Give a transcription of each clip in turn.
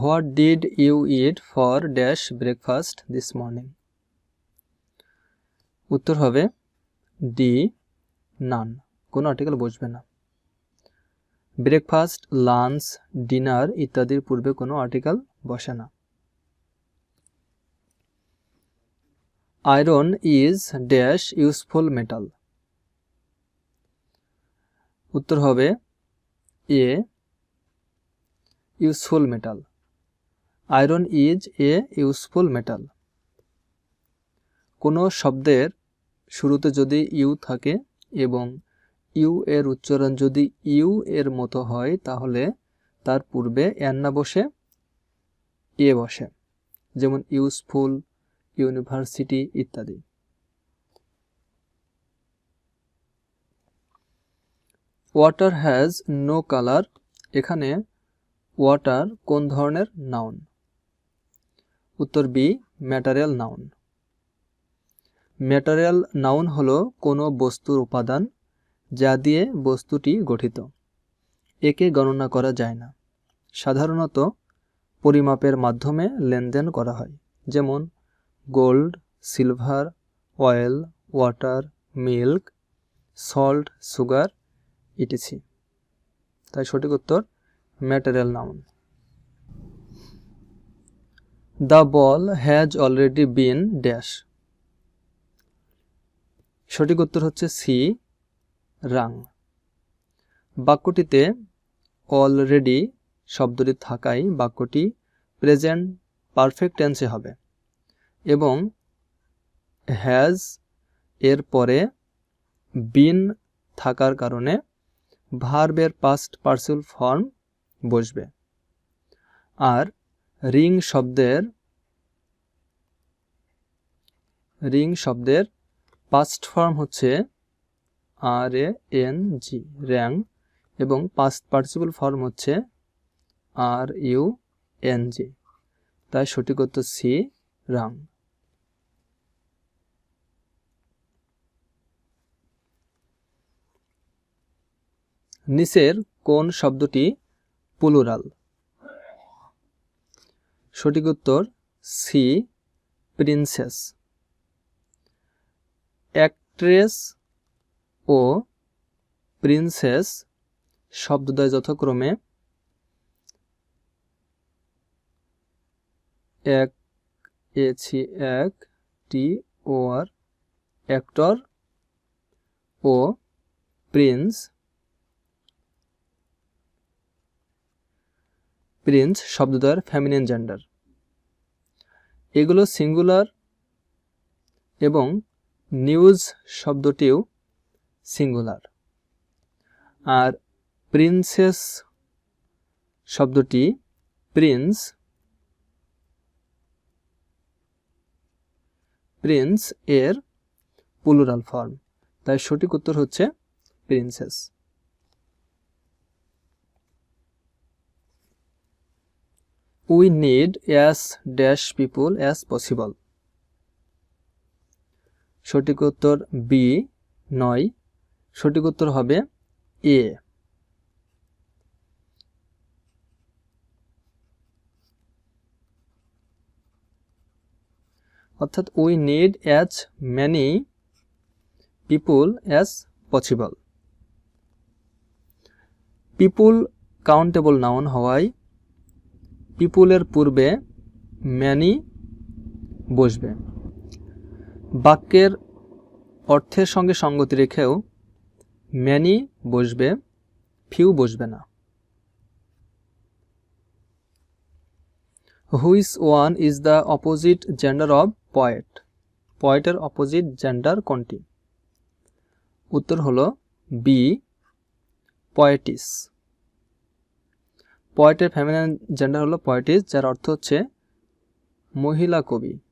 What did you eat for dash breakfast this morning? উত্তর হবে D, নান। কোনো article বসবে না। ব্রেকফাস্ট, লাঞ্চ, ডিনার ইত্যাদির পূর্বে কোনো আর্টিকেল বসে না। Iron is dash useful metal. উত্তর হবে A, useful metal. Iron is a useful metal. কোনো শব্দের শুরুতে যদি ইউ থাকে এবং ইউ এর উচ্চারণ যদি ইউ এর মতো হয়, তাহলে তার পূর্বে এন না বসে, এ বসে, যেমন ইউজফুল, ইউনিভার্সিটি ইত্যাদি। Water has no colour. এখানে ওয়াটার কোন ধরনের? নাউন। উত্তর B material noun material noun হলো কোনো বস্তুর উপাদান যা দিয়ে বস্তুটি গঠিত। একে গণনা করা যায় না। সাধারণত পরিমাপের মাধ্যমে লেনদেন করা হয়, যেমন gold silver oil water milk salt sugar ETC তাই সঠিক উত্তর material noun the ball has already been dash. সঠিক উত্তর হচ্ছে সি, রাং। বাক্যটিতে অলরেডি শব্দটি থাকায় বাক্যটি প্রেজেন্ট পারফেক্ট টেন্সে হবে এবং হ্যাজ এর পরে বিন থাকার কারণে ভার্বের পাস্ট পার্সেল ফর্ম বসবে। আর রিং শব্দের রিং শব্দের পাস্ট ফর্ম হচ্ছে R A N G rang, এবং পাস্ট পার্টিসিপল ফর্ম হচ্ছে আর ইউ এন জি তাই সঠিক উত্তর সি রাং নিচের কোন শব্দটি পুলুরাল সঠিক উত্তর সি প্রিন্সেস অ্যাক্ট্রেস ও প্রিন্সেস শব্দদ্বয় যথাক্রমে এক এছি এক, টি, ও, আর, অ্যাক্টর ও প্রিন্স। প্রিন্স শব্দদ্বয়ের ফ্যামিনিন জেন্ডার। এগুলো সিঙ্গুলার এবং নিউজ শব্দটিও সিঙ্গুলার। আর প্রিন্সেস শব্দটি প্রিন্স প্রিন্স এর পুলুরাল ফর্ম তাই সঠিক উত্তর হচ্ছে princess. We need as dash people as possible সঠিক উত্তর বি নয়। সঠিক উত্তর হবে এ। অর্থাৎ we need as many people as possible people countable noun হওয়ায় পিপুলের পূর্বে ম্যানি বসবে। বাক্যের অর্থের সঙ্গে সঙ্গতি রেখেও ম্যানি বসবে, ফিউ বসবে না। Which one is the opposite gender of poet পয়েটের opposite gender কোনটি? উত্তর হল বি পয়েটিস পয়েটের ফ্যামিলিন জেন্ডার হলো পয়েটিস যার অর্থ হচ্ছে মহিলা কবি।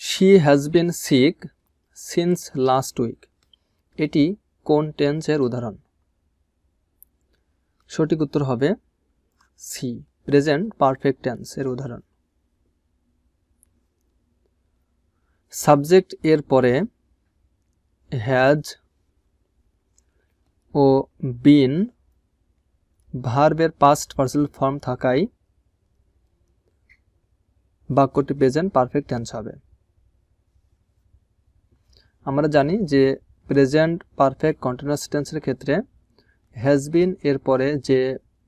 She has been sick since last week এটি কোন টেন্সের উদাহরণ? সঠিক উত্তর হবে সি প্রেজেন্ট পারফেক্ট টেন্স এর উদাহরণ। সাবজেক্ট এর পরে হ্যাজ ও বিন ভার্বের পাস্ট পার্সেল ফর্ম থাকায় বাক্যটি প্রেজেন্ট পারফেক্ট টেন্স হবে। আমরা জানি যে প্রেজেন্ট পারফেক্ট কন্টিনিউয়াস টেন্সের ক্ষেত্রে হ্যাজ বিন এর পরে যে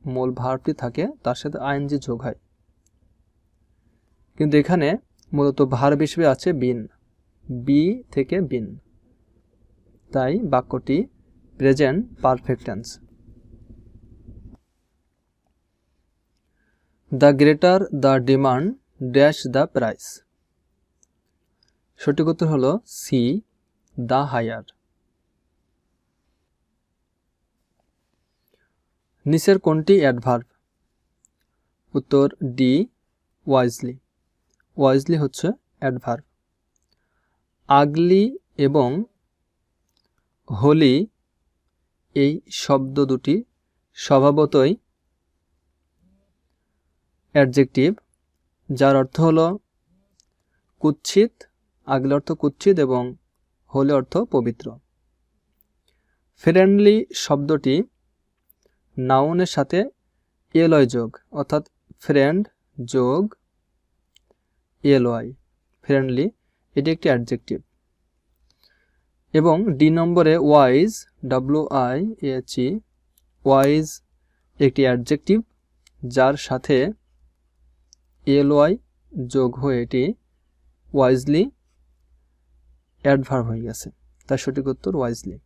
মূল ভার্বটি থাকে, তার সাথে আইএনজি যোগ হয়। কিন্তু এখানে মূলত ভার্ব হিসেবে আছে বিন বি থেকে বিন তাই বাক্যটি present perfect tense the greater the demand dash the price সঠিক উত্তর হল সি দ্য হায়ার। নিচের কোনটি অ্যাডভার্ব উত্তর ডি ওয়াইজলি ওয়াইজলি হচ্ছে অ্যাডভার্ব আগলি এবং হোলি এই শব্দ দুটি স্বভাবতই অ্যাডজেক্টিভ যার অর্থ হল কুচ্ছিত। আগলে অর্থ কুচ্ছিত এবং হোলি অর্থ পবিত্র। ফ্রেন্ডলি শব্দটি নাউনের সাথে এলয় যোগ, অর্থাৎ ফ্রেন্ড যোগ এলওয়াই ফ্রেন্ডলি এটি একটি অ্যাডজেক্টিভ এবং ডি নম্বরে wise W I H E wise একটি অ্যাডজেক্টিভ যার সাথে এলওয়াই যোগ হয়ে এটি ওয়াইজলি অ্যাডভার্ব হয়ে গেছে। তার সঠিক উত্তর wisely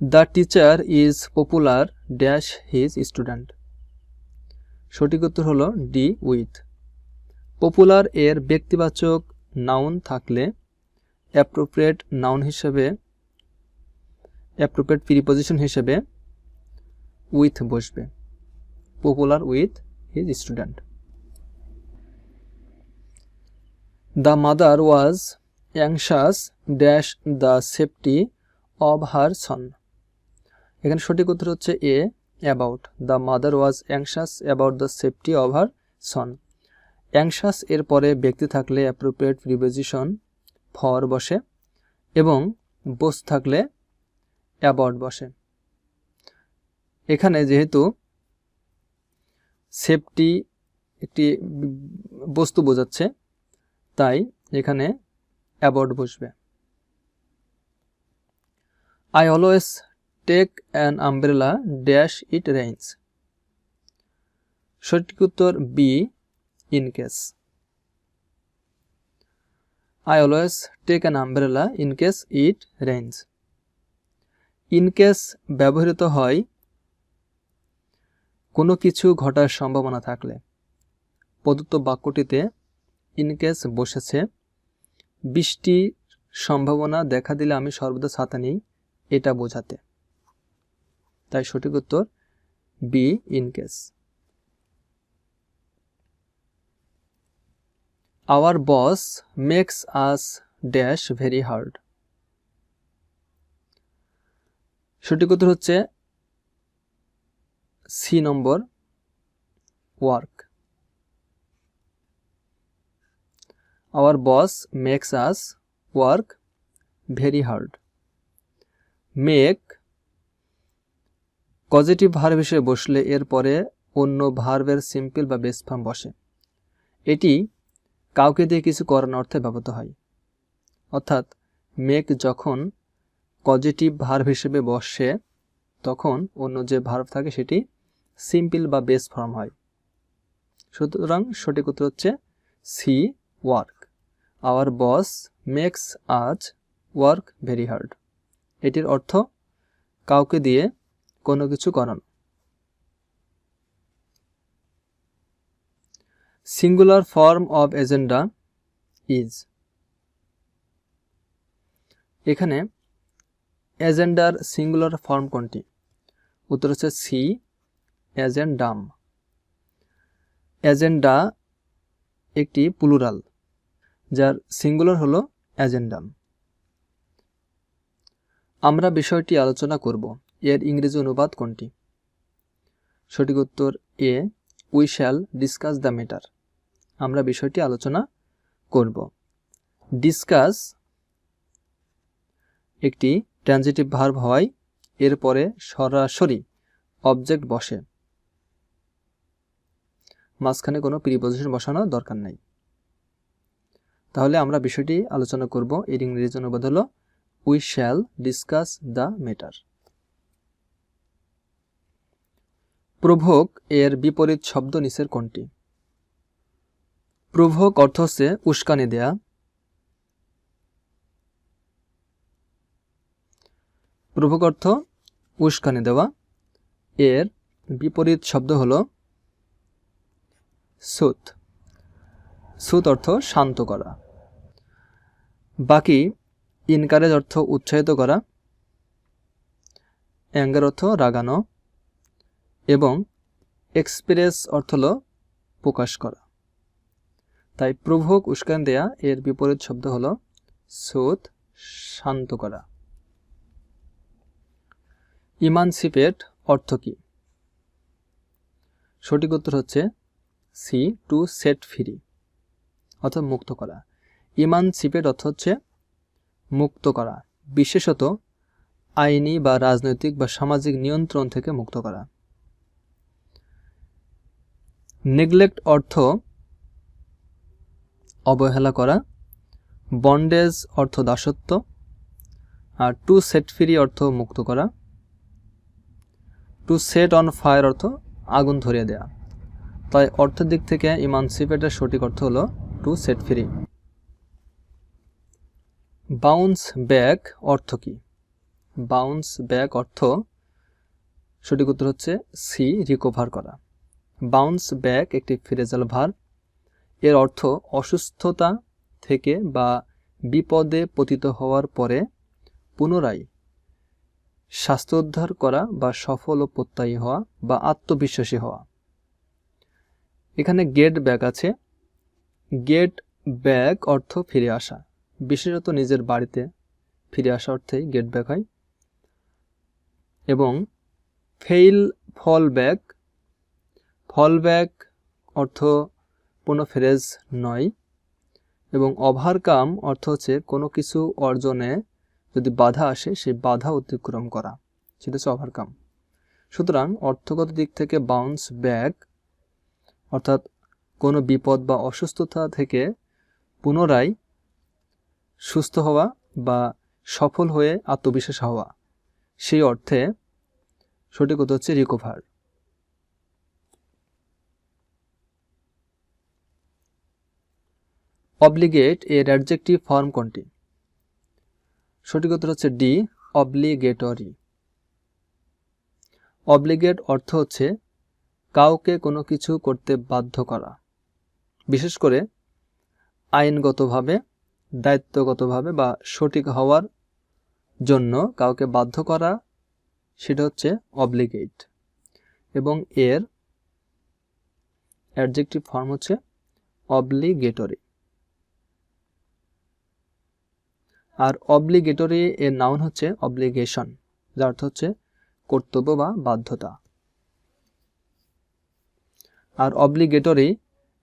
the teacher is popular dash his student সঠিক উত্তর হলো ডি উইথ পপুলার এর ব্যক্তিবাচক নাউন থাকলে অ্যাপ্রোপ্রিয়েট নাউন হিসেবে অ্যাপ্রোপ্রিয়েট প্রিপোজিশন হিসেবে উইথ বসবে। Popular with his student the mother was anxious dash the safety of her son এখানে সঠিক উত্তর হচ্ছে A about the mother was anxious about the safety of her son anxious এর পরে ব্যক্তি থাকলে অ্যাপ্রোপ্রিয়েট প্রিপোজিশন ফর বসে, এবং বোস থাকলে অ্যাবাউট বসে। এখানে যেহেতু সেফটি একটি বস্তু বোঝাচ্ছে তাই এখানে অ্যাবাউট বসবে। I always take an umbrella dash it rains সঠিক উত্তর B in case I always take an umbrella in case it rains in case ব্যবহৃত হয়, কোনো কিছু ঘটার সম্ভাবনা থাকলে। প্রদত্ত বাক্যটিতে ইনকেস বসেছে বৃষ্টির সম্ভাবনা দেখা দিলে আমি সর্বদা ছাতা নিই, এটা বোঝাতে। তাই সঠিক উত্তর, B in case our boss makes us dash very hard সঠিক উত্তর হচ্ছে C number work our boss makes us work very hard make positive verb হিসেবে বসলে এরপরে অন্য ভার্বের সিম্পল বা বেস ফর্ম বসে। এটি কাউকে দিয়ে কিছু করানোর অর্থে ব্যবহৃত হয়। অর্থাৎ মেক যখন পজিটিভ ভার্ব হিসেবে বসে, তখন অন্য যে ভার্ব থাকে সেটি সিম্পল বা বেস ফর্ম হয়। সুতরাং সঠিক উত্তর হচ্ছে C work our boss makes us work very hard এটির অর্থ, কাউকে দিয়ে কোনো কিছু করানো। Singular form of agenda is এখানে এজেন্ডার সিঙ্গুলার ফর্ম কোনটি? উত্তর হচ্ছে সি এজেন্ডাম। এজেন্ডা একটি প্লুরাল যার সিঙ্গুলার হলো অ্যাজেন্ডাম আমরা বিষয়টি আলোচনা করব, এর ইংরেজি অনুবাদ কোনটি? সঠিক উত্তর A we shall discuss the matter আমরা বিষয়টি আলোচনা করব। ডিসকাস একটি ট্রানজিটিভ ভার্ব হয়, এরপরে সরাসরি অবজেক্ট বসে। মাঝখানে কোনো প্রিপোজিশন বসানোর দরকার নাই। তাহলে আমরা বিষয়টি আলোচনা করব। এর ইংরেজি অনুবাদ হলো we shall discuss the matter provoke এর বিপরীত শব্দ নিচের কোনটি? প্রভোক অর্থ হচ্ছে উস্কানি দেয়া। প্রভোক অর্থ উস্কানি দেওয়া। এর বিপরীত শব্দ হল, সুত। সুত অর্থ শান্ত করা। বাকি ইনকারেজ অর্থ উৎসাহিত করা, অ্যাঙ্গার অর্থ রাগানো এবং এক্সপ্রেস অর্থ হল প্রকাশ করা। তাই প্রভোগ উস্কান দেয়া এর বিপরীত শব্দ হল সুত শান্ত করা। ইমানসিপেট অর্থ কি? সঠিক উত্তর হচ্ছে সি, টু সেট ফ্রি, অর্থাৎ মুক্ত করা। ইমানসিপেট অর্থ হচ্ছে মুক্ত করা, বিশেষত আইনি বা রাজনৈতিক বা সামাজিক নিয়ন্ত্রণ থেকে মুক্ত করা। নেগলেক্ট অর্থ অবহেলা করা, বন্ডেজ অর্থ দাসত্ব, আর টু সেট ফ্রি অর্থ মুক্ত করা। টু সেট অন ফায়ার অর্থ আগুন ধরিয়ে দেয়া। তাই অর্থের দিক থেকে ইমানসিপেটের সঠিক অর্থ হলো to set free. Bounce back অর্থ কি? বাউন্স ব্যাক অর্থ সঠিক উত্তর হচ্ছে সি রিকভার করা। বাউন্স ব্যাক একটি ফিরেজাল ভার এর অর্থ অসুস্থতা থেকে বা বিপদে পতিত হওয়ার পরে পুনরায় স্বাস্থ্য উদ্ধার করা বা সফল ও প্রত্যয়ী হওয়া বা আত্মবিশ্বাসী হওয়া। এখানে গেট ব্যাক আছে। গেট ব্যাক অর্থ ফিরে আসা। বিশেষত নিজের বাড়িতে ফিরে আসা অর্থেই গেট ব্যাক হয় এবং fail fall back fall back অর্থ কোনো ফ্রেজ নয় এবং ওভারকাম অর্থ হচ্ছে কোনো কিছু অর্জনে যদি বাধা আসে, সেই বাধা অতিক্রম করা, সেটা হচ্ছে ওভারকাম সুতরাং অর্থগত দিক থেকে বাউন্স ব্যাক অর্থাৎ কোনো বিপদ বা অসুস্থতা থেকে পুনরায় সুস্থ হওয়া বা সফল হয়ে আত্মবিশ্বাস হওয়া। সেই অর্থে সঠিক কথা হচ্ছে রিকভার অব্লিগেট এর অ্যাডজেক্টিভ ফর্ম কোনটি? সঠিক উত্তর হচ্ছে ডি অব্লিগেটরি অব্লিগেট অর্থ হচ্ছে কাউকে কোনো কিছু করতে বাধ্য করা। বিশেষ করে আইনগতভাবে দায়িত্বগতভাবে বা সঠিক হওয়ার জন্য কাউকে বাধ্য করা, সেটা হচ্ছে অব্লিগেট এবং এর অ্যাডজেক্টিভ ফর্ম হচ্ছে অব্লিগেটরি আর অব্লিগেটরি এর নাউন হচ্ছে অব্লিগেশন যার অর্থ হচ্ছে কর্তব্য বা বাধ্যতা। আর অব্লিগেটরি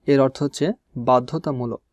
এর অর্থ হচ্ছে বাধ্যতামূলক।